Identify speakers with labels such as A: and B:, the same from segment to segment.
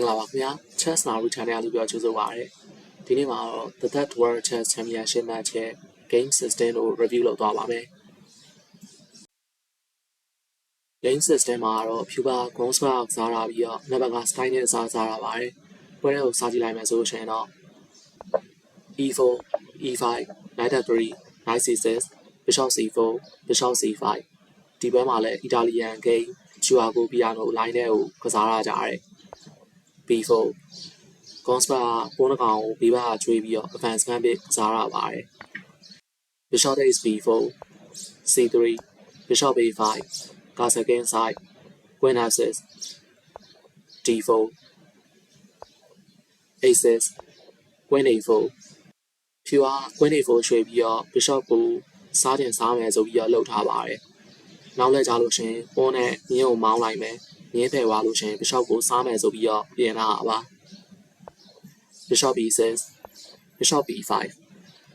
A: င်္ဂလာပါခင်ဗျာ Chess Naru Channel လို့ပြောကြိုဆိုပါရစေဒီနေ့မှာတော့ The Third World Chess Championship Match ရဲ့ Game System ကို review လုပ်သွားပါမယ် Game System မှာတော့ Puba Ground Square ကစားတာပြီးတော့နံပါတ်က Style နဲ့စားစားတာပါတယ်ပွဲတွေကိုစားကြည့်လိုက်မယ်ဆိုရှင်တော့ E4 E5 Knight F3 Knight C6 Bishop C4 Bishop C5 ဒီပွဲမှာလည်း Italian game Chuago Piano line တွေကိုကစားရကြတယ် B4 Conspa ပုံနှကောင်ကိုဘေးဘက်ကကျွေးပြီးတော့ advance gambit ကစားရပါတယ် Bishop takes B4 C3 Bishop A5 Castle against side Queen F6 D4 A6 Queen A4 ဖြူအား Queen A4 ရွှေ့ပြီးတော့ Bishop ကိုစားတင်စားမယ်ဆိုပြီးတော့လှုပ်ထားပါတယ်နောက်လဲကြလို့ရှင်ပုံနဲ့မြင်းကိုမောင်းလိုက်မယ်မြ င်းဖယ်သွားလို့ရှင် Bishop ကိုစားမယ်ဆိုပြီးတော့ပြင်လာတာပါ Bishop B6 Bishop B5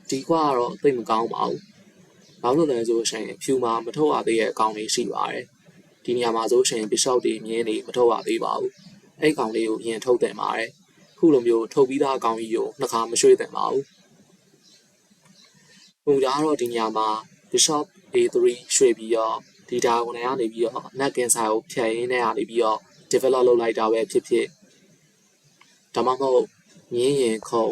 A: ဒီကွာကတော့သိပ်မကောင်းပါဘူးဘာလို့လဲဆိုရှင်ဖြူမှာမထုတ်ရသေးတဲ့အကောင်လေးရှိပါတယ်ဒီနေရာမှာဆိုရှင် Bishop တွေမြင်းတွေမထုတ်ရသေးပါဘူးအဲ့ကောင်လေးကိုရင်ထုတ်တယ်ပါတယ်ခုလိုမျိုးထုတ်ပြီးသားအကောင်ကြီးကိုနှစ်ခါမရွှေ့တယ်ပါဘူးပုံကြတော့ဒီနေရာမှာ Bishop A3 ရွှေ့ပြီးတော့ ဒီတာဝန်ထဲကနေပြီးတော့ net cancel ကိုဖျက်ရင်းနဲ့ကနေပြီးတော့ develop လုပ်လိုက်တာပဲဖြစ်ဖြစ်ဒါမှမဟုတ်ငင်းရင်ခုံ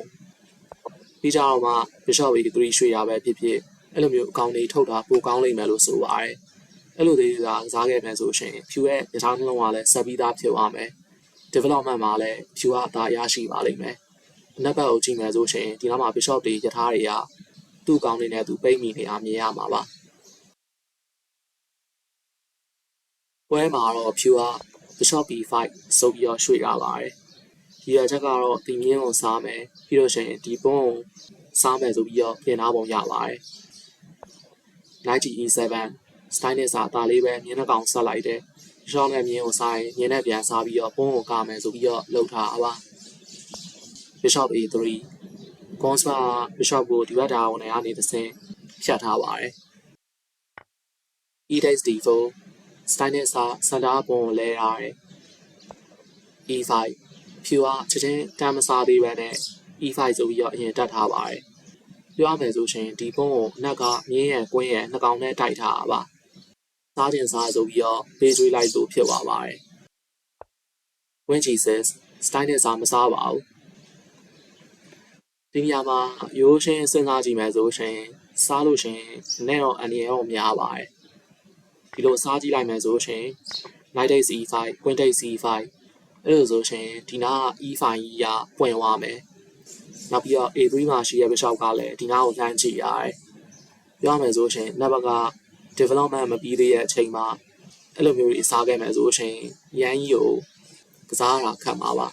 A: ပြီးကြတော့မှ Bishop A3 ရွှေ့ရပဲဖြစ်ဖြစ်အဲ့လိုမျိုးအကောင့်တွေထုတ်တာပိုကောင်းလိမ့်မယ်လို့ဆိုပါတယ်အဲ့လိုသေးကစားခဲ့မယ်ဆိုရှင်ဖြူရဲ့ရထားနှလုံးကလည်းဆက်ပြီးသားဖြစ်သွားမယ် development မှာလည်းဖြူကအသာရရှိပါလိမ့်မယ်နက်ဘက်ကိုကြည့်မယ်ဆိုရှင်ဒီနောက်မှာ Bishop တွေရထားတွေကသူ့ကောင်းနေနဲ့သူပိတ်မိနေတာမြင်ရမှာပါ ပွဲမှာတော့ဖြူက Bishop B5 ဆိုပြီးတော့ရွှေ့ရပါတယ်ဒီရချက်ကတော့ဒီမြင်းကိုစားမယ်ပြီးတော့ရှင်ဒီပုံကိုစားမယ်ဆိုပြီးတော့ပြင်ထားပုံရပါတယ် Knight E7 style နဲ့စားတာလေးပဲမြင်းနှကောင်ဆက်လိုက်တယ်ရှောင်းနဲ့မြင်းကိုစားရင်မြင်းနဲ့ပြန်စားပြီးတော့ပုံကိုကမယ်ဆိုပြီးတော့လှုပ်ထားပါ Bishop A3 Conspa Bishop ကိုဒီဘက်ဒါဝန်ထဲကနေတစ်ဆင့်ဖြတ်ထားပါတယ် E takes D4 style နဲ့စားစန္ဒာပုံကိုလဲရတယ် E5 ဖြူကချက်ချင်းတမ်းမစားသေးပဲနဲ့ E5 ဆိုပြီးတော့အရင်တက်ထားပါတယ်ပြောရမယ်ဆိုရှင်ဒီပုံကိုအနက်ကမြင်းရဲ့ကွင်းရဲ့နှကောင်နဲ့တိုက်ထားတာပါစားတင်စားဆိုပြီးတော့ပေးကျွေးလိုက်လို့ဖြစ်သွားပါတယ် When Jesus style နဲ့စားမစားပါဘူးဒီနေရာမှာရိုးရှင်းစဉ်းစားကြည့်မယ်ဆိုရှင်စားလို့ရှင်နဲ့တော့အနည်းရောများပါတယ် ဒီလိုစားကြည့်လိုက်မယ်ဆိုရှင် Knight takes E5 Queen takes E5 အဲ့လိုဆိုရှင်ဒီနာက E5 ကြီးကပွင့်သွားမယ်နောက်ပြီးတော့ A3 မှာရှိရ bishop ကလည်းဒီနာကိုလှမ်းကြည့်ရတယ်ပြောရမယ်ဆိုရှင်နံပါတ်က development မပြီးသေးတဲ့အချိန်မှာအဲ့လိုမျိုးတွေစားခဲ့မယ်ဆိုရှင်ရန်ကြီးကိုကစားရတာခက်မှာပါ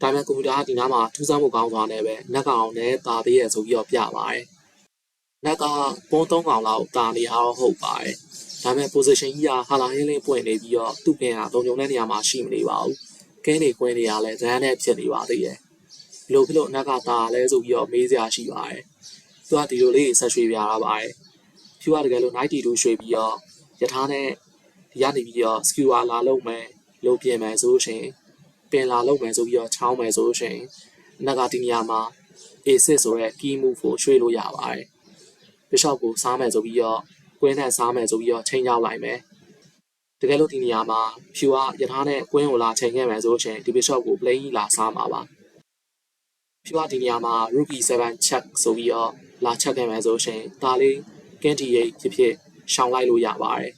A: ဒါပေမဲ့ကွန်ပျူတာကဒီနားမှာထူးဆန်းမှုကောင်းသွားနေပဲနက်ကောင်နဲ့တာသေးရဲ့ဆိုပြီးတော့ပြပါတယ်နက်ကပုံသုံးကောင်လောက်တာနေရတော့ဟုတ်ပါတယ် ဒါပေမဲ့ position ကြီးကဟာလာရင်းလေးပွင့်နေပြီးတော့သူ့ပင်ကတုံကြုံတဲ့နေရာမှာရှိမနေပါဘူးကဲနေခွင်းနေရလဲဇန်းနဲ့ဖြစ်နေပါသေးတယ်ဘလို့ဖြစ်လို့နက်ကတာလဲဆိုပြီးတော့မေးစရာရှိပါတယ်သူကဒီလိုလေးဆက်ရွှေ့ပြတာပါတယ်ဖြူကတကယ်လို့92ရွှေ့ပြီးတော့ယထာနဲ့ဒီကနေပြီးတော့ skewer လာလုံးမယ်လုံးပြင်မယ်ဆိုရှင်ပင်လာလုံးမယ်ဆိုပြီးတော့ချောင်းမယ်ဆိုရှင်နက်ကဒီနေရာမှာ A6 ဆိုတဲ့ key move ကိုရွှေ့လို့ရပါတယ် bishop ကိုစားမယ်ဆိုပြီးတော့ ကွင်းနဲ့စားမယ်ဆိုပြီးတော့ချိန်ရောက်လိုက်မယ်တကယ်လို့ဒီနေရာမှာဖြူကယထာနဲ့ကွင်းကိုလာချိန်ခဲ့မယ်ဆိုရှင်ဒီ bishop ကို plane ကြီးလာစားမှာပါဖြူကဒီနေရာမှာ rook e7 check ဆိုပြီးတော့လာချက်ခဲ့မယ်ဆိုရှင်ဒါလေးကင်းတီ8ဖြစ်ဖြစ်ရှောင်လိုက်လို့ရပါတယ်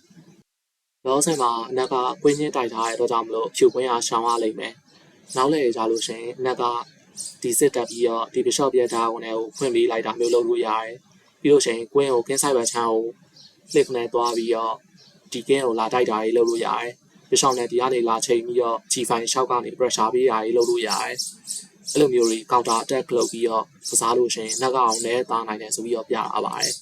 A: လောဆယ်မှာအနက်ကကွင်းချင်းတိုက်ထားတဲ့အတွက်ကြောင့်မလို့ဖြူကွင်းအားရှောင်ရလိမ့်မယ်နောက်လေကြလို့ရှင်အနက်ကဒီစစ်တက်ပြီးတော့ဒီ bishop ပြတာကိုလည်းဖွင့်ပေးလိုက်တာမျိုးလုပ်လို့ရတယ်ပြီးလို့ရှိရင်ကွင်းကိုကင်းဆိုင်ဘက်ချမ်းကို click နဲ့တွားပြီးတော့ဒီကင်းကိုလာတိုက်တာတွေလုပ်လို့ရတယ်။ bishop နဲ့ဒီကနေလာချိန်ပြီးတော့ G5 ရှောက်ကနေ pressure ပေးတာတွေလုပ်လို့ရတယ်။အဲ့လိုမျိုးတွေ counter attack လုပ်ပြီးတော့ကစားလို့ရှိရင်နှက်ကောင်နဲ့တားနိုင်တယ်ဆိုပြီးတော့ပြရပါတယ်။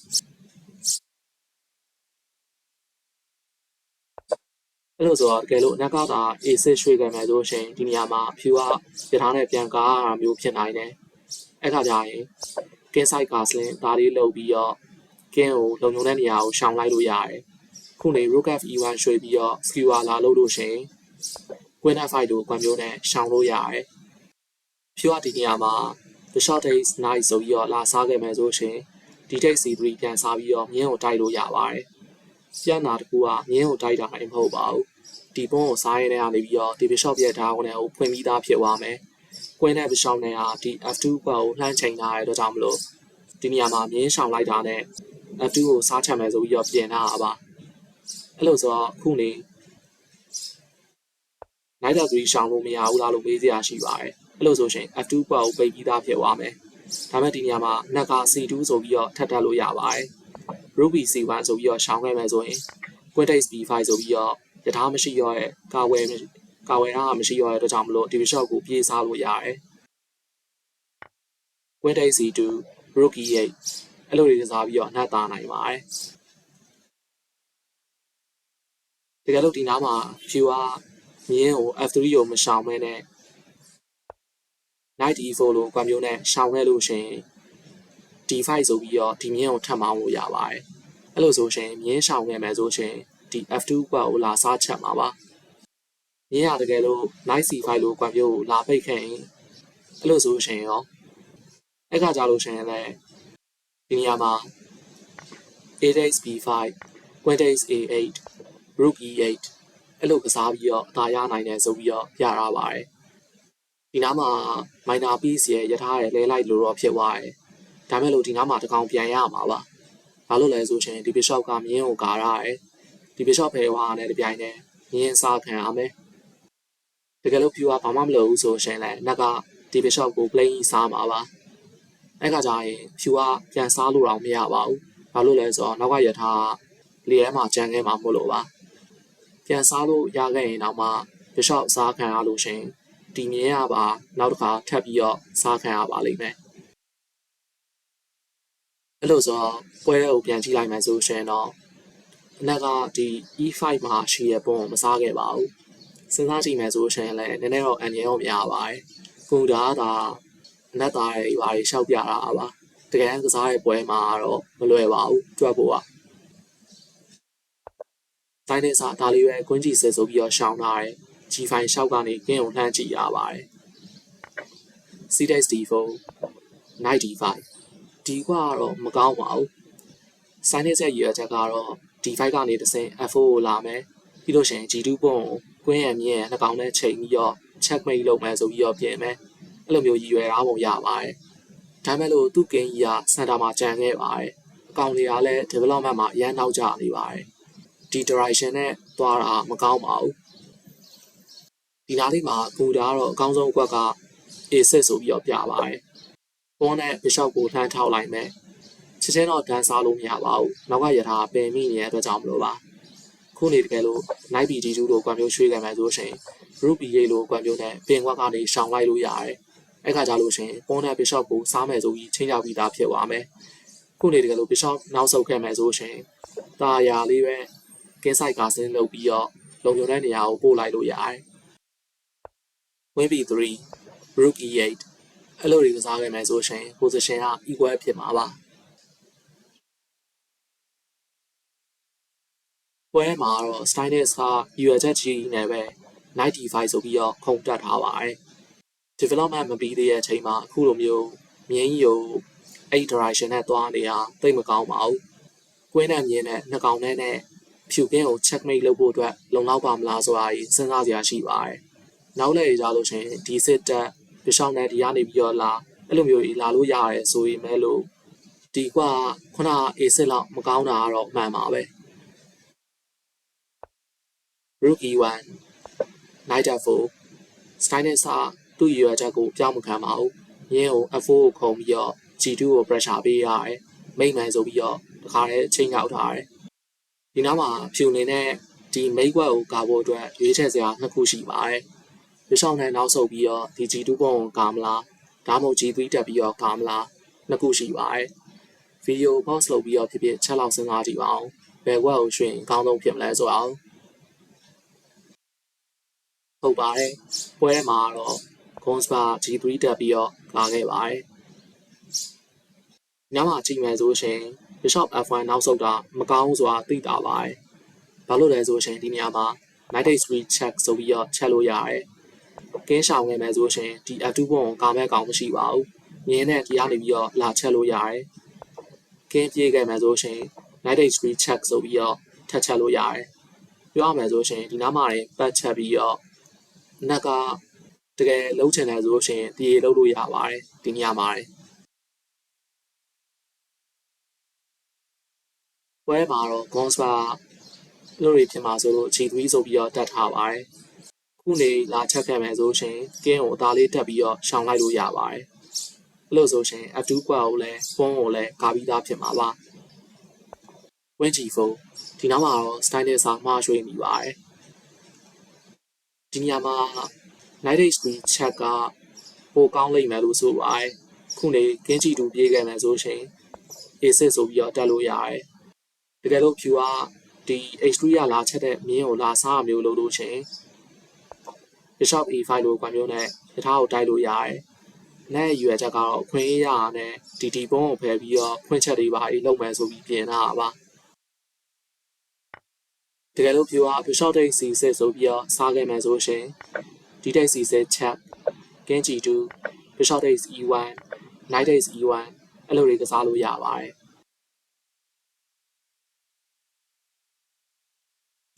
A: အဲ့လိုဆိုတော့တကယ်လို့အနက်ကသာ A6 ရွှေ့ခဲ့မယ်ဆိုရှင်ဒီနေရာမှာဖြူကပြထားနဲ့ပြန်ကားရတာမျိုးဖြစ်နိုင်တယ်။အဲ့ခါကျရင်ကင်းဆိုင်ကာစလင်ဒါလေးလုပ်ပြီးတော့ ကင်းကိုလုံုံတဲ့နေရာကိုရှောင်လိုက်လို့ရတယ်။ခုနေ rook f e1 ရွှေ့ပြီးတော့ skewer လာလို့လို့ရှင် queen f5 တို့ကွန်မျိုးနဲ့ရှောင်လို့ရတယ်ဖြူကဒီနေရာမှာ the short days night ဆိုပြီးတော့လာစားခဲ့မယ်ဆိုရှင်ဒီ take c3 ပြန်စားပြီးတော့မြင်းကိုတိုက်လို့ရပါတယ်ပြန်နာတစ်ခုကမြင်းကိုတိုက်တာလည်းမဟုတ်ပါဘူးဒီပုံကိုစားရတဲ့ကနေပြီးတော့ဒီ bishop ရဲ့ဓာတ်ဝင်ကိုဖွင့်ပြီးသားဖြစ်သွားမယ်ကွင်းနဲ့ bishop နဲ့ကဒီ f2 ဘက်ကိုလှမ်းချိန်ထားရတဲ့အတွက်ကြောင့်မလို့ ဒီနေရာမှာမြင်းရှောင်လိုက်တာနဲ့ f2 ကိုစားချက်မယ်ဆိုပြီးတော့ပြင်ထားတာပါအဲ့လိုဆိုတော့ခုနေ night out 3ရှောင်လို့မရဘူးလားလို့မေးစရာရှိပါတယ်အဲ့လိုဆိုရင် f2 ဘက်ကိုပိတ်ပြီးသားဖြစ်သွားမယ်ဒါမဲ့ဒီနေရာမှာနက်က c2 ဆိုပြီးတော့ထပ်တက်လို့ရပါတယ် ruby c1 ဆိုပြီးတော့ရှောင်ခဲ့မယ်ဆိုရင် quintex b5 ဆိုပြီးတော့ယထာမရှိရောရဲ့ကာဝယ်ကာဝယ်တာမရှိရောရဲ့အတွက်ကြောင့်မလို့ division ကိုပြေးစားလို့ရတယ် quintex c2 rook e8 အဲ့လိုတွေကစားပြီးတော့အနှက်သားနိုင်ပါတယ်တကယ်လို့ဒီနားမှာ view ကမြင်းကို f3 ကိုမရှောင်မဲနဲ့ knight e4 လို့ကွန်မျိုးနဲ့ရှောင်ခဲ့လို့ရှင် d5 ဆိုပြီးတော့ဒီမြင်းကိုထပ်မောင်းလို့ရပါတယ်အဲ့လိုဆိုရှင်မြင်းရှောင်ခဲ့မယ်ဆိုရှင်ဒီ f2 ဘက်ကိုလာစားချက်မှာပါမြင်းရတကယ်လို့ knight c5 လို့ကွန်မျိုးကိုလာပိတ်ခဲ့ရင်အဲ့လိုဆိုရှင်ရော အဲ့ခါကြလို့ရှင်လည်းဒီနေရာမှာ a-x b5 queen-x a8 rook e8 အဲ့လိုကစားပြီးတော့အသာရနိုင်တယ်ဆိုပြီးတော့ပြရပါတယ်ဒီနားမှာ minor piece ရဲ့ရထားရဲ့လဲလိုက်လို့တော့ဖြစ်သွားတယ်ဒါမဲ့လို့ဒီနားမှာတကောင်ပြန်ရမှာပါဘာလို့လဲဆိုရှင်ဒီ bishop ကမြင်းကိုကာရတယ်ဒီ bishop ဖယ်ဝါနဲ့တပြိုင်တည်းမြင်းစားခံရမယ်တကယ်လို့ view ကဘာမှမလုပ်ဘူးဆိုရှင်လည်းနက်ကဒီ bishop ကို play စားမှာပါ အဲ့ကကြရင် view ကပြန်စားလို့တော့မရပါဘူးဘာလို့လဲဆိုတော့နောက်ကရထားလေထဲမှာကြမ်းခဲ့မှာမို့လို့ပါပြန်စားလို့ရခဲ့ရင်တော့မှ bishop စားခံရလို့ရှင်ဒီမြင်ရပါနောက်တစ်ခါထပ်ပြီးတော့စားခံရပါလိမ့်မယ်အဲ့လိုဆိုတော့ပွဲကိုပြန်ကြည့်လိုက်မယ်ဆိုရှင်တော့အနက်ကဒီ E5 မှာရှိရပုံကိုမစားခဲ့ပါဘူးစဉ်းစားကြည့်မယ်ဆိုရှင်လည်းနည်းနည်းတော့အန်ရရောများပါတယ်ကိုဒါသာအ နက်သားရဲ့ဘာတွေရှောက်ပြတာပါတကယ်ကစားရဲ့ပွဲမှာတော့မလွယ်ပါဘူးတွက်ဖို့ကတိုင်းနဲ့စားဒါလေးပဲကွင်းကြီးစစ်ဆိုပြီးတော့ရှောင်းထားတယ် G5 ရှောက်ကနေကင်းကိုလှမ်းကြည့်ရပါတယ် C-Dex D4 Knight D5 ဒီကွာကတော့မကောင်းပါဘူး Sinus ရဲ့ရည်ရွယ်ချက်ကတော့ D5 ကနေတစ်ဆင့် F4 ကိုလာမယ်ပြီးလို့ရှိရင် G2 ပုံကိုကွင်းရမြင့်နှစ်ကောင်နဲ့ချိန်ပြီးတော့ checkmate လုပ်မယ်ဆိုပြီးတော့ပြင်မယ် အဲ့လိုမျိုးရည်ရွယ်ထားပုံရပါတယ်ဒါမဲ့လို့သူ့ကင်းကြီးကစင်တာမှာကြံခဲ့ပါတယ်အကောင်တွေကလည်း development မှာအရန်နောက်ကျနေပါတယ်ဒီ direction နဲ့သွားတာမကောင်းပါဘူးဒီနားလေးမှာဘူဒါကတော့အကောင်းဆုံးအကွက်က A6 ဆိုပြီးတော့ပြပါတယ်။ပေါ်နဲ့ bishop ကိုလှမ်းထောက်လိုက်မယ်။ချက်ချင်းတော့ဒန်စားလို့မရပါဘူး။နောက်ကရထားပင်မိနေတဲ့အတွက်ကြောင့်မလို့ပါ။ခုနေတကယ်လို့ Knight BD2 လို့ကွန်မျိုးရွှေ့ခဲ့မယ်ဆိုရှင် Rook B8 လို့ကွန်မျိုးနဲ့ပင်ကွက်ကနေရှောင်လိုက်လို့ရတယ်။ အဲ့ခါကြလို့ရှင်ပေါ်နဲ့ bishop ကိုစားမယ်ဆိုပြီးချင်းရောက်ပြီးသားဖြစ်သွားမယ်။ခုနေတကယ်လို့ bishop နောက်ဆုတ်ခဲ့မယ်ဆိုရှင်တာယာလေးပဲကင်းဆိုင်ကဆင်းလုပ်ပြီးတော့လုံခြုံတဲ့နေရာကိုပို့လိုက်လို့ရတယ်။ Queen B3 Rook E8 အဲ့လိုတွေကစားခဲ့မယ်ဆိုရှင် position က equal ဖြစ်မှာပါပွဲမှာတော့ Stylus က UHG နဲ့ပဲ95ဆိုပြီးတော့ခုန်တက်ထားပါတယ် development မပြီးသေးတဲ့အချိန်မှာအခုလိုမျိုးမြင်းကြီးကိုအဲ့ direction နဲ့သွားနေတာသိမကောင်းပါဘူးကွင်းနဲ့မြင်းနဲ့နှစ်ကောင်နဲ့နဲ့ဖြူကင်းကို checkmate လုပ်ဖို့အတွက်လုံလောက်ပါမလားဆိုတာကြီးစဉ်းစားစရာရှိပါတယ်နောက်လည်းကြလို့ရှင်ဒီစစ်တက်ဘရှောင်းနဲ့ဒီကနေပြီးတော့လာအဲ့လိုမျိုးလာလို့ရတယ်ဆိုရင်မဲလို့ဒီကွာခုနအေးစစ်လောက်မကောင်းတာကတော့မှန်ပါပဲ Rookie 1 Night of 4 Stylus က သူ့ရွယ်ချက်ကိုပြောင်းမခံပါဘူး။ရင်းကို F4 ကိုခုံပြီးတော့ G2 ကို pressure ပေးရတယ်။မိတ်မှန်ဆိုပြီးတော့တခါတည်းချိန်ရောက်ထားတယ်။ဒီနောက်မှာဖြူနေတဲ့ဒီမိတ်ကွက်ကိုကာဖို့အတွက်ရွေးချယ်စရာနှစ်ခုရှိပါတယ်။ဘရှောင်းနဲ့နောက်ဆုတ်ပြီးတော့ဒီ G2 ပုံကိုကာမလားဒါမှမဟုတ် G3 တက်ပြီးတော့ကာမလားနှစ်ခုရှိပါတယ်။ဗီဒီယို pause လုပ်ပြီးတော့ဖြစ်ဖြစ်ချက်လောက်စဉ်းစားကြည့်ပါဦး။ဘယ်ကွက်ကိုရွှေ့ရင်အကောင်းဆုံးဖြစ်မလဲဆိုတော့ဟုတ်ပါတယ်ပွဲထဲမှာတော့ Gonspa G3 တက်ပြီးတော့လာခဲ့ပါတယ်ညမှာကြည့်မယ်ဆိုရှင် Bishop F1 နောက်ဆုတ်တာမကောင်းဆိုတာသိတာပါတယ်ဘာလို့လဲဆိုရှင်ဒီနေရာမှာ night reach check ဆိုပြီးတော့ချက်လို့ရတယ်ကင်းရှောင်ခဲ့မယ်ဆိုရှင်ဒီ F2 ဘုံကိုကာမဲ့ကောင်မရှိပါဘူးမြင်းနဲ့ဒီကနေပြီးတော့လာချက်လို့ရတယ်ကင်းပြေးခဲ့မယ်ဆိုရှင် night reach check ဆိုပြီးတော့ထက်ချက်လို့ရတယ်ပြောရမယ်ဆိုရှင်ဒီနားမှာရင်ပတ်ချက်ပြီးတော့နက်က တကယ်လုံးချင်တယ်ဆိုလို့ရှိရင်ဒီရေလုံးလို့ရပါတယ်ဒီနေရာမှာပွဲမှာတော့ Gonspa လို့ရဖြစ်မှာဆိုလို့ခြေသွေးဆိုပြီးတော့တတ်ထားပါတယ်ခုနေလာချက်ခဲ့မယ်ဆိုရှင်ကင်းကိုအသားလေးတက်ပြီးတော့ရှောင်လိုက်လို့ရပါတယ်အဲ့လိုဆိုရှင် F2 ကွက်ကိုလည်းဖုန်းကိုလည်းကာပြီးသားဖြစ်မှာပါဝင်းချီဖုန်းဒီနောက်မှာတော့ style နဲ့စာမှားရွှေ့မိပါတယ်ဒီနေရာမှာ night screen check ကပိုကောင်းလိမ့်မယ်လို့ဆိုပါတယ်ခုနေကင်းချီတူပြေးခဲ့မယ်ဆိုရှင် A6 ဆိုပြီးတော့တက်လို့ရတယ်တကယ်လို့ view ကဒီ H3 ရလာချက်တဲ့မြင်းကိုလာစားမျိုးလို့လို့ရှင် Bishop E5 လို့ကွန်မျိုးနဲ့တထားကိုတိုက်လို့ရတယ်နဲ့ရွယ်ချက်ကတော့ခွင့်ရရနဲ့ဒီဒီပုံးကိုဖယ်ပြီးတော့ဖွင့်ချက်တွေပါအေးလုပ်မယ်ဆိုပြီးပြင်လာတာပါတကယ်လို့ view က Bishop Take C6 ဆိုပြီးတော့စားခဲ့မယ်ဆိုရှင် ဒီတိုက်စီစဲချက်ကင်းချီ2 bishop days e1 knight days e1 အဲ့လိုတွေကစားလို့ရပါတယ်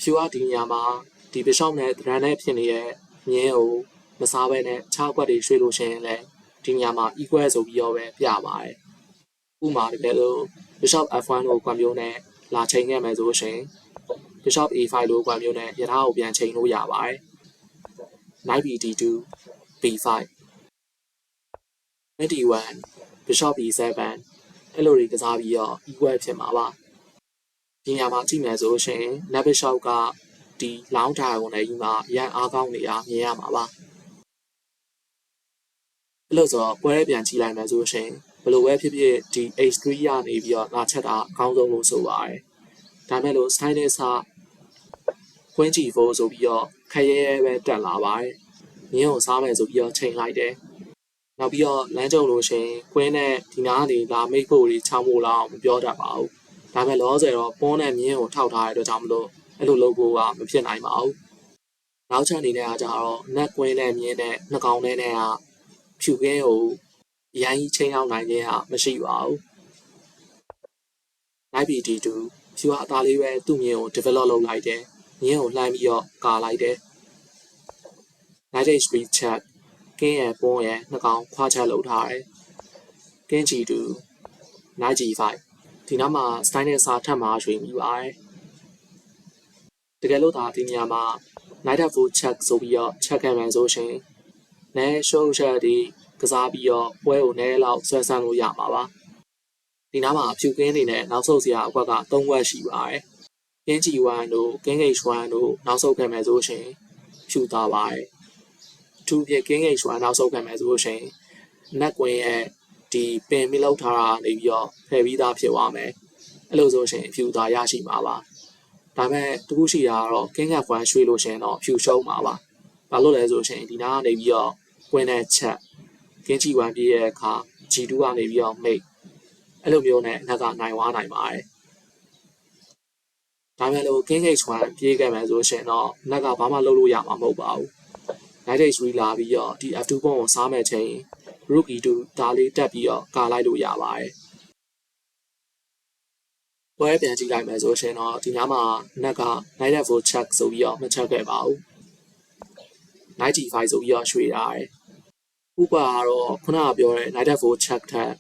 A: ဖြူအားဒီနေရာမှာဒီ bishop နဲ့ run နဲ့ဖြစ်နေတဲ့မြင်းကိုမစားဘဲနဲ့ခြားကွက်တွေရွှေ့လို့ရှိရင်လည်းဒီနေရာမှာ equal ဆိုပြီးတော့ပဲပြပါတယ်ဥမာတကယ်လို့ bishop f1 ကိုကွန်မျိုးနဲ့လာချိန်ခဲ့မယ်ဆိုရှင် bishop a5 လို့ကွန်မျိုးနဲ့ရထားကိုပြန်ချိန်လို့ရပါတယ် knight b2 b5 21 bishop b7 အဲ့လိုတွေကစားပြီးတော့ equal ဖြစ်မှာပါဒီညမှာကြည့်မယ်ဆိုရှင် net bishop ကဒီ long diagonal နဲ့ကြီးမှာအရင်အားကောင်းနေတာမြင်ရမှာပါအဲ့လိုဆိုတော့ပွဲပြန်ကြည့်လိုက်မယ်ဆိုရှင်ဘယ်လိုပဲဖြစ်ဖြစ်ဒီ h3 ရနေပြီးတော့လာချက်တာအကောင်းဆုံးလို့ဆိုပါတယ်ဒါမဲ့လို့ stylus က queen g4 ဆိုပြီးတော့ ခရဲရဲပဲတက်လာပါတယ်။မြင်းကိုစားမယ်ဆိုပြီးတော့ချိန်လိုက်တယ်။နောက်ပြီးတော့လမ်းကြုံလို့ရှင်ကွင်းနဲ့ဒီနားကနေလာမိတ်ဖို့တွေချောင်းဖို့လောက်မပြောတတ်ပါဘူး။ဒါပေမဲ့လောဆယ်တော့ပွန်းနဲ့မြင်းကိုထောက်ထားတဲ့အတွက်ကြောင့်မလို့အဲ့လိုလုပ်ဖို့ကမဖြစ်နိုင်ပါဘူး။နောက်ချက်အနေနဲ့ကကြတော့နက်ကွင်းနဲ့မြင်းနဲ့နှကောင်ထဲနဲ့ကဖြူကင်းကိုအရင်ကြီးချိန်အောင်နိုင်ခြင်းဟာမရှိပါဘူး။ IPD2 ဖြူဟာအသားလေးပဲသူ့မြင်းကို develop လုပ်လိုက်တယ်။ မြင်းကိုလှမ်းပြီးတော့ကာလိုက်တယ် Night Street Chat ကင်းရဲ့ပုံးရဲ့နှကောင်ခွာချက်လုပ်ထားတယ်ကင်းချီတူနိုင်ဂျီ5ဒီနောက်မှာ style နဲ့စာထပ်မှာရွှေမိပါတယ်တကယ်လို့ဒါဒီနေရာမှာ night full check ဆိုပြီးတော့ check ခံမယ်ဆိုရှင်နဲ show share ဒီကစားပြီးတော့ပွဲကိုနဲလောက်ဆွဲဆန်းလို့ရမှာပါဒီနားမှာဖြူကင်းနေနဲ့နောက်ဆုတ်စရာအကွက်က၃ခွက်ရှိပါတယ် ကင်းချီဝမ်တို့ကင်းဂိတ်ရွှမ်တို့နောက်ဆုတ်ခဲ့မယ်ဆိုရှင်ဖြူသားပါတယ်သူပြကင်းဂိတ်ရွှမ်နောက်ဆုတ်ခဲ့မယ်ဆိုရှင်နက်ကွင်းရဲ့ဒီပင်မိလောက်ထားတာနေပြီးတော့ဖယ်ပြီးသားဖြစ်သွားမယ်အဲ့လိုဆိုရှင်ဖြူသားရရှိမှာပါဒါပေမဲ့တခုရှိတာကတော့ကင်းကဖွမ်းရွှေ့လို့ရှင်တော့ဖြူရှုံးမှာပါဘာလို့လဲဆိုရှင်ဒီနားကနေပြီးတော့ကွင်းနဲ့ချက်ကင်းချီဝမ်ပြည့်ရဲ့အခါ G2 ကနေပြီးတော့မိတ်အဲ့လိုမျိုးနဲ့အနောက်ကနိုင်ဝါနိုင်ပါတယ် ဒါမဲ့လို့ကင်းကိတ်ဆွမ်းပြေးခဲ့မယ်ဆိုရှင်တော့နက်ကဘာမှလုပ်လို့ရမှာမဟုတ်ပါဘူး night days ရီလာပြီးတော့ဒီ F2 ပုံကိုစားမဲ့ချိန် rookie 2 ဒါလေးတက်ပြီးတော့ကာလိုက်လို့ရပါတယ်ပွဲပြန်ကြည့်လိုက်မယ်ဆိုရှင်တော့ဒီညမှာနက်က night level check ဆိုပြီးတော့မချက်ခဲ့ပါဘူး95ဆိုပြီးတော့ရွှေ့ရတယ်ဥပကတော့ခုနကပြောတဲ့ night level check ထက်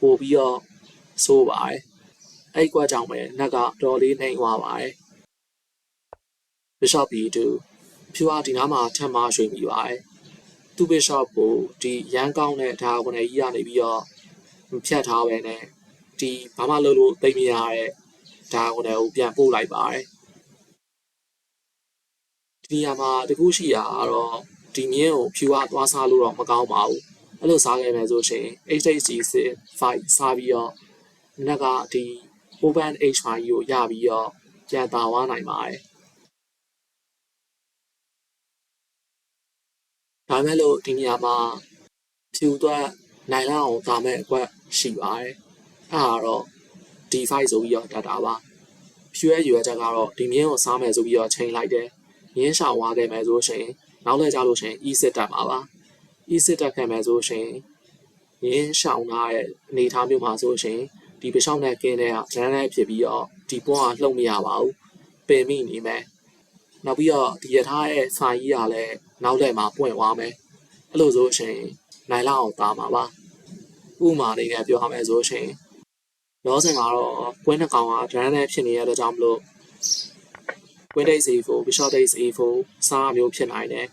A: ပိုပြီးတော့ဆိုးပါတယ် အဲ့ကွာကြောင့်ပဲနက်ကတော်လေးနှိမ်သွားပါတယ် Bishop B2 ဖြူအားဒီနားမှာထပ်မရွှေ့မိပါတယ်သူ Bishop ကိုဒီရန်ကောင်းတဲ့ဒါကွန်ကြီးကနေပြီးတော့ဖြတ်ထားပဲနဲ့ဒီဘာမှလုပ်လို့သိမရတဲ့ဒါကွန်ကိုပြန်ပို့လိုက်ပါတယ်ဒီနေရာမှာတခုရှိတာကတော့ဒီမြင်းကိုဖြူအားသွားစားလို့တော့မကောင်းပါဘူးအဲ့လိုစားခဲ့မယ်ဆိုရှင် HHC 5စားပြီးတော့နက်ကဒီ Open H5 ကိုရပြီးတော့ပြန်တာဝါနိုင်ပါတယ်ဒါမဲ့လို့ဒီနေရာမှာဖြူသွက်နိုင်လောက်အောင်ဒါမဲ့အကွက်ရှိပါတယ်အဲ့ဒါတော့ D5 ဆိုပြီးတော့တတ်တာပါဖြူရဲ့ရွယ်ချက်ကတော့ဒီမြင်းကိုစားမယ်ဆိုပြီးတော့ချိန်လိုက်တယ်ရင်းရှောင်သွားခဲ့မယ်ဆိုရှင်နောက်လဲကြလို့ရှင် e စစ်တက်မှာပါ e စစ်တက်ခဲ့မယ်ဆိုရှင်ရင်းရှောင်ထားတဲ့အနေအထားမျိုးမှာဆိုရှင် ဒီပရှောင်းနဲ့ကင်းတဲ့ကရန်နဲ့ဖြစ်ပြီးတော့ဒီပွားကလှုပ်မရပါဘူးပင်မိနေမယ်နောက်ပြီးတော့ဒီရထားရဲ့ဆိုင်ကြီးကလည်းနောက်လဲမှာပွင့်သွားမယ်အဲ့လိုဆိုရှင်နိုင်လောက်အောင်သားမှာပါဥမာအနေနဲ့ပြောရမယ်ဆိုရှင်လောဆယ်မှာတော့ကွင်းနှစ်ကောင်ကဒရန်နဲ့ဖြစ်နေတဲ့အတွက်ကြောင့်မလို့ Queen Days A4 Bishop Days A4 စားမျိုးဖြစ်နိုင်တယ်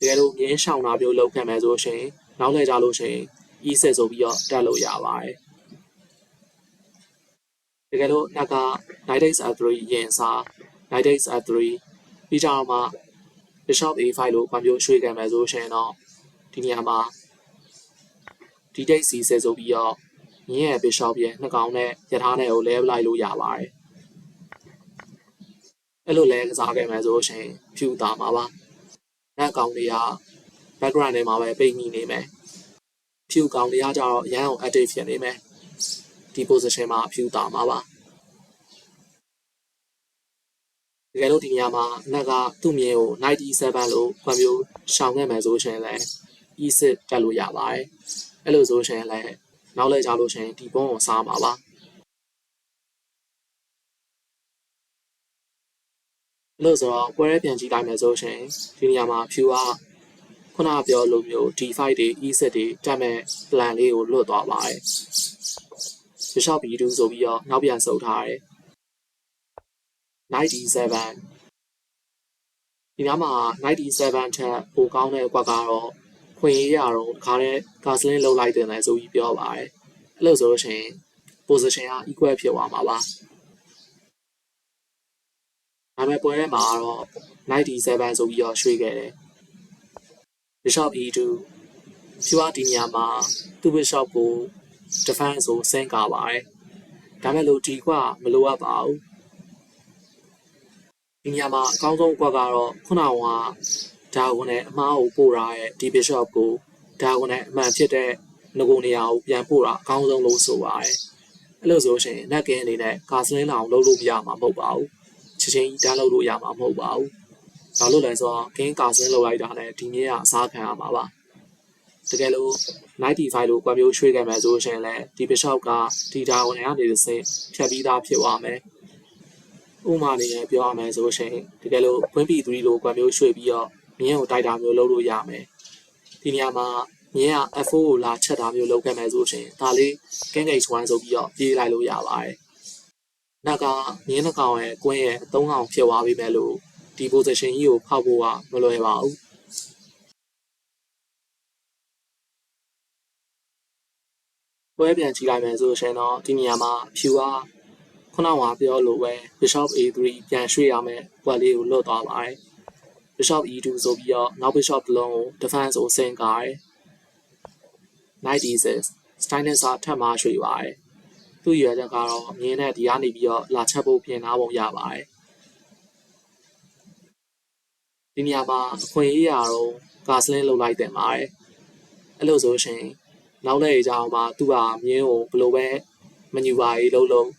A: တကယ်လို့မြင်းရှောင်တာမျိုးလုပ်ခဲ့မယ်ဆိုရှင်နောက်လဲကြလို့ရှင် e ဆက်ဆိုပြီးတော့တက်လို့ရပါတယ် တကယ်လို့နောက်က Night Days F3 ရင်စား Night Days F3 ပြီးကြတော့မှ Bishop A5 လို့ကွန်ပျူတာရွှေ့ခဲ့မယ်ဆိုရှင်တော့ဒီနေရာမှာဒီ date C ဆက်ဆိုပြီးတော့မြင်းရဲ့ Bishop ရဲ့နှစ်ကောင်နဲ့ရထားနဲ့ကိုလဲပလိုက်လို့ရပါတယ်အဲ့လိုလဲကစားခဲ့မယ်ဆိုရှင်ဖြူတာမှာပါ။အဲ့ကောင်တွေက background ထဲမှာပဲပိတ်မိနေမယ်။ဖြူကောင်တွေကကြတော့ရန်အောင် active ဖြစ်နေမယ်။ ဒီ position မှာဖြူတာမှာပါ။တကယ်လို့ဒီနေရာမှာနက်ကသူ့မြေကို97လို့ခွန်မျိုးရှောင်ခဲ့မယ်ဆိုရှင်လည်း e6 တက်လို့ရပါတယ်။အဲ့လိုဆိုရှင်လည်းနောက်လဲကြလို့ရှင်ဒီပုံကိုစားမှာပါ။လို့ဆိုတော့ပွဲရဲပြန်ကြည့်လိုက်မယ်ဆိုရှင်ဒီနေရာမှာဖြူကခုနပြောလိုမျိုး D5 တွေ E7 တွေတက်မဲ့ plan လေးကိုလွတ်သွားပါတယ်။ Bishop B2 ဆိုပြီးတော့နောက်ပြန်ဆုပ်ထားတယ်။ Knight D7 ဒီနားမှာ Knight D7 ထက်ပိုကောင်းတဲ့ကွက်ကတော့ခွင့်ရရတော့တခါတည်း Gaslin လောက်လိုက်တင်တယ်ဆိုပြီးပြောပါတယ်။အဲ့လိုဆိုလို့ရှိရင် position က equal ဖြစ်သွားမှာပါ။ဒါပေမဲ့ပွဲထဲမှာတော့97ဆိုပြီးတော့ရွှေ့ခဲ့တယ် Bishop E2 ဖြူအဒီနေရာမှာသူ့ Bishop ကို defense ကိုဆင်းကာပါတယ်ဒါပေမဲ့လို့ဒီကွာမလိုအပ်ပါဘူးဒီနေရာမှာအကောင်းဆုံးကွက်ကတော့ခုနကဒါဝင်နဲ့အမားကိုပို့ရတဲ့ဒီ Bishop ကိုဒါဝင်နဲ့အမှန်ဖြစ်တဲ့ငကိုနေရာကိုပြန်ပို့တာအကောင်းဆုံးလို့ဆိုပါတယ်အဲ့လိုဆိုရှင်နက်ကင်းအနေနဲ့ကာစလင်းလောင်လုပ်လို့မရမှာမဟုတ်ပါဘူးချက်ချင်းတန်းလုပ်လို့ရမှာမဟုတ်ပါဘူး။ဘာလို့လဲဆိုတော့ gain ကာဆင်းလုပ်လိုက်တာနဲ့ဒီနေ့ကအစားခံရမှာပါ။ တကယ်လို့95လို့ကွက်မျိုးရွှေ့ခဲ့မယ်ဆိုရှင်လည်းဒီ bishop ကဒီဒါဝင်ကနေတစ်ဆင့်ဖြတ်ပြီးသားဖြစ်သွားမယ်။ဥမာအနေနဲ့ပြောရမယ်ဆိုရှင်တကယ်လို့ queen b3 လို့ကွက်မျိုးရွှေ့ပြီးတော့မြင်းကိုတိုက်တာမျိုးလုပ်လို့ရမယ်။ဒီနေရာမှာမြင်းက F4 ကိုလာချက်တာမျိုးလုပ်ခဲ့မယ်ဆိုရှင်ဒါလေး gain h1 ဆိုပြီးတော့ပြေးလိုက်လို့ရပါတယ်။နက်ကမြင်းနှကောင်ရဲ့ကွင်းရဲ့အသုံးကောင်ဖြစ်သွားပြီမဲ့လို့ဒီ position ကြီးကိုဖောက်ဖို့ကမလွယ်ပါဘူး ပွဲပြန်ကြည့်လိုက်မယ်ဆိုရှင်တော့ဒီနေရာမှာဖြူကခုနကပြောလို့ပဲ bishop a3 ပြန်ရွှေ့ရမယ်ပွဲလေးကိုလွတ်သွားပါတယ် bishop e2 ဆိုပြီးတော့နောက် bishop တစ်လုံးကို defense ကိုဆင်ကားတယ် knight e6 steiness ထပ်မရွှေ့ပါတယ်သူ့ရွယ်ချက်ကတော့မြင်းနဲ့ဒီကနေပြီးတော့လာချက်ဖို့ပြင်ထားပုံရပါတယ်ဒီနေရာမှာအခွင့်အရေးရတော့ကာစလင်းလှုပ်လိုက်တယ်ပါတယ်အဲ့လိုဆိုရှင် နောက်လည်းအကြောင်းမှာသူ့ဟာမြင်းကိုဘလို့ပဲမညူပါရေးလုံးလုံး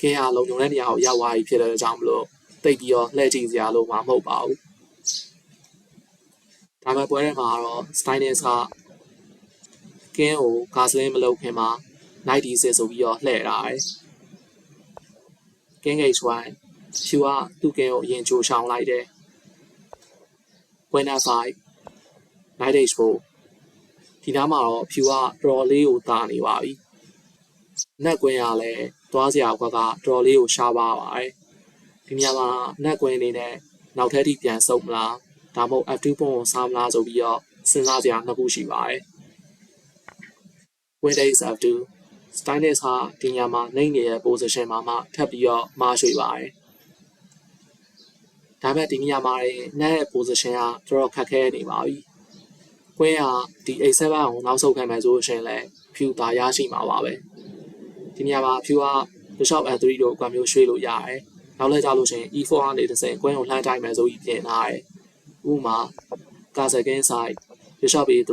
A: ကင်းအားလုံးုံတဲ့နေရာကိုရောက်သွားပြီဖြစ်တဲ့အကြောင်းမလို့တိတ်ပြီးတော့လှည့်ကြည့်စရာလို့မှမဟုတ်ပါဘူးဒါပေမဲ့ပွဲထဲမှာတော့ Steiners ကကင်းကိုကာစလင်းမလုပ်ခင်မှာ96ဆိုပြီးတော့လှည့်ထားတယ်ကင်းဂိတ်ဆွိုင်းဖြူကသူ့ကင်းကိုအရင်ချိုးရှောင်လိုက်တယ် winner 5 98 ဒီနားမှာတော့ဖြူကတော်လေးကိုတာနေပါပြီနက်ကွင်းကလည်းသွားစရာဘက်ကတော်လေးကိုရှားပါပါတယ်ဒီနေရာမှာနက်ကွင်းအနေနဲ့နောက်ထပ်ထိပြန်ဆုပ်မလားဒါမှမဟုတ် F2 ပုံကိုစားမလားဆိုပြီးတော့စဉ်းစားစရာနှစ်ခုရှိပါတယ် Windows F2 Stylus ဟာဒီညမှာနှိမ့်နေတဲ့ position မှာမှထပ်ပြီးတော့မားရွှေ့ပါတယ်။ဒါပေမဲ့ဒီညမှာရင်နှက်ရဲ့ position ကတော်တော်ခက်ခဲနေပါပြီ။ ကွင်းကဒီ A7 ကိုနောက်ဆုတ်ခံမယ်ဆိုရင်လည်းဖြူသာရရှိမှာပါပဲ။ဒီညမှာဖြူက Bishop F3 တို့ကွန်မျိုးရွှေ့လို့ရတယ်။နောက်လည်းကြလို့ရှိရင် E4 ကနေတစ်စင်ကွင်းကိုလှမ်းတိုက်မယ်ဆိုပြီးပြင်ထားတယ်။ဥပမာ Castle side Bishop A3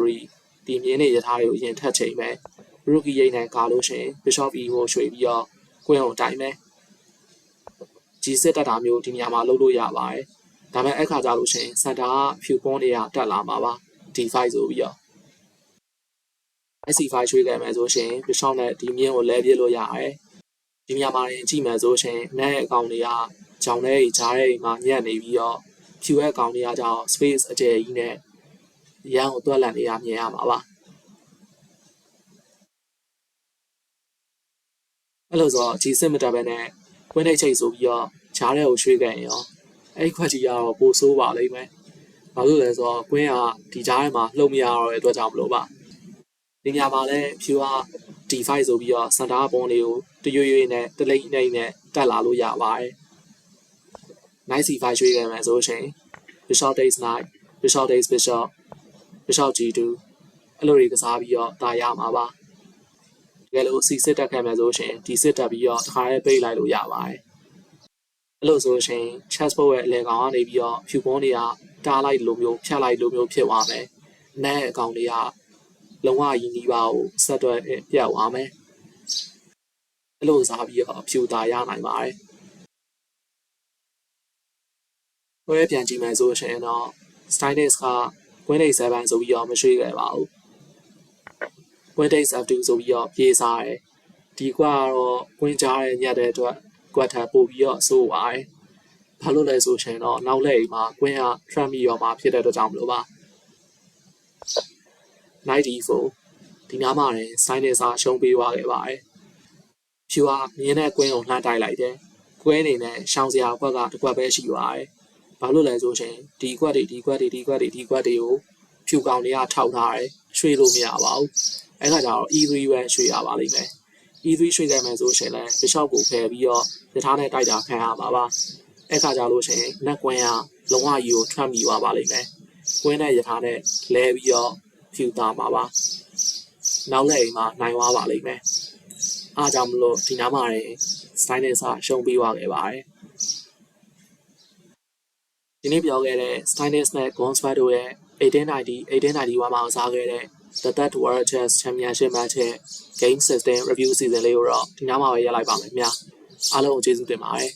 A: ဒီမြင်းနေရထားတွေကိုအရင်ထပ်ချိန်မယ်။ rookie ရိတ်နဲ့ကာလို့ရှင် bishop e ကိုရွှေ့ပြီးတော့ကွင်းကိုတိုင်မယ်ကြီးစစ်တက်တာမျိုးဒီနေရာမှာလုပ်လို့ရပါတယ်ဒါပေမဲ့အဲ့ခါကြလို့ရှိရင်စန်တာကဖြူပွန်းတွေကတက်လာမှာပါ D5 ဆိုပြီးတော့ SC5 ရွှေ့ခဲ့မယ်ဆိုရှင်ဘစ်ရှော့နဲ့ဒီမြင်းကိုလဲပြစ်လို့ရတယ်ဒီနေရာမှာရင်ကြည့်မယ်ဆိုရှင်နဲ့အကောင်တွေကကြောင်တဲ့ဂျားတဲ့မှာညက်နေပြီးတော့ဖြူရဲ့အကောင်တွေကကြောင့် space အကျယ်ကြီးနဲ့ရန်ကိုတွက်လန့်နေတာမြင်ရမှာပါအဲ့လိုဆိုတော့ဒီစစ်မတက်ပဲနဲ့ကွင်းထိတ်ချိတ်ဆိုပြီးတော့ဂျားတဲ့ကိုရွှေ့ခဲ့ရင်ရောအဲ့ဒီခွက်ကြီးကတော့ပိုဆိုးပါလိမ့်မယ် ဘာလို့လဲဆိုတော့ကွင်းကဒီဂျားထဲမှာလှုပ်မရတော့တဲ့အတွက်ကြောင့်မလို့ပါဒီညမှာလဲဖြူက D5 ဆိုပြီးတော့စန်တာဘုံလေးကိုတရွရွနဲ့တလိမ့်နေနဲ့တက်လာလို့ရပါတယ် knight c5 ရွှေ့ခဲ့မယ်ဆိုရှင် bishop takes knight bishop takes bishop bishop g2 အဲ့လိုတွေကစားပြီးတော့တာရမှာပါတကယ်လို့ c စစ်တက်ခဲ့မယ်ဆိုရှင်ဒီစစ်တက်ပြီးတော့တခါလေးပိတ်လိုက်လို့ရပါတယ်အဲ့လိုဆိုရှင် chessboard ရဲ့အလဲကောင်ကနေပြီးတော့ဖြူပွန်းတွေက တားလိုက်လိုမျိုးဖြတ်လိုက်လိုမျိုးဖြစ်သွားမယ်။နန်းအကောင်တွေကလုံးဝရင်းနှီးပါကိုဆက်တွဲပြတ်သွားမယ်။အဲ့လိုစားပြီးတော့ဖြူတာရနိုင်ပါတယ်။ဘယ်ပြန်ကြည့်မယ်ဆိုရှင်တော့ Stylus က Queen Day 7ဆိုပြီးတော့မရွှေ့ခဲ့ပါဘူး။ Queen Day 7ဆိုပြီးတော့ပြေးစားတယ်။ဒီကွာကတော့ Queen ကြားရဲ့ညက်တဲ့အတွက်ကွက်ထပ်ပို့ပြီးတော့ဆိုးပါတယ်။ ဘာလို့လဲဆိုရှင်တော့နောက်လက်အိမ်မှာ Queen က Trump ပြီးတော့မှဖြစ်တဲ့အတွက်ကြောင့်မလို့ပါ။ Knight D4 ဒီနားမှာရင် Stylus ကရှုံးပေးသွားခဲ့ပါတယ်။ဖြူကမြင်းတဲ့ Queen ကိုလှမ်းတိုက်လိုက်တယ်။ Queen အနေနဲ့ရှောင်စရာဘက်ကတစ်ခွက်ပဲရှိပါတယ်။ဘာလို့လဲဆိုရှင်ဒီခွက်တွေဒီခွက်တွေဒီခွက်တွေဒီခွက်တွေကိုဖြူကောင်တွေကထောက်ထားတယ်။ရွှေ့လို့မရပါဘူး။အဲ့ခါကျတော့ E3 ပဲရွှေ့ရပါလိမ့်မယ်။ E3 ရွှေ့ခဲ့မယ်ဆိုရှင်လည်း Bishop ကိုဖယ်ပြီးတော့ရထားနဲ့တိုက်တာခံရမှာပါ။ အဲ့ခါကျလို့ရှင်နက်ကွင်းကလုံးဝယူကိုထွက်မိသွားပါလိမ့်မယ်။ကွင်းနဲ့ရထားနဲ့လဲပြီးတော့ဖြူသားမှာပါ။နောက်လက်အိမ်မှာနိုင်သွားပါလိမ့်မယ်။အားကြောင့်မလို့ဒီနားမှာရင် Stylus ကရှုံးပေးသွားခဲ့ပါတယ်။ဒီနေ့ပြောခဲ့တဲ့ Stylus နဲ့ Gonzalo တို့ရဲ့1890 1891မှာစားခဲ့တဲ့ The Third World Chess Championship match ရဲ့ Game System Review Season လေးကိုတော့ဒီနားမှာပဲရလိုက်ပါမယ်ခင်ဗျာအားလုံးကိုကျေးဇူးတင်ပါတယ်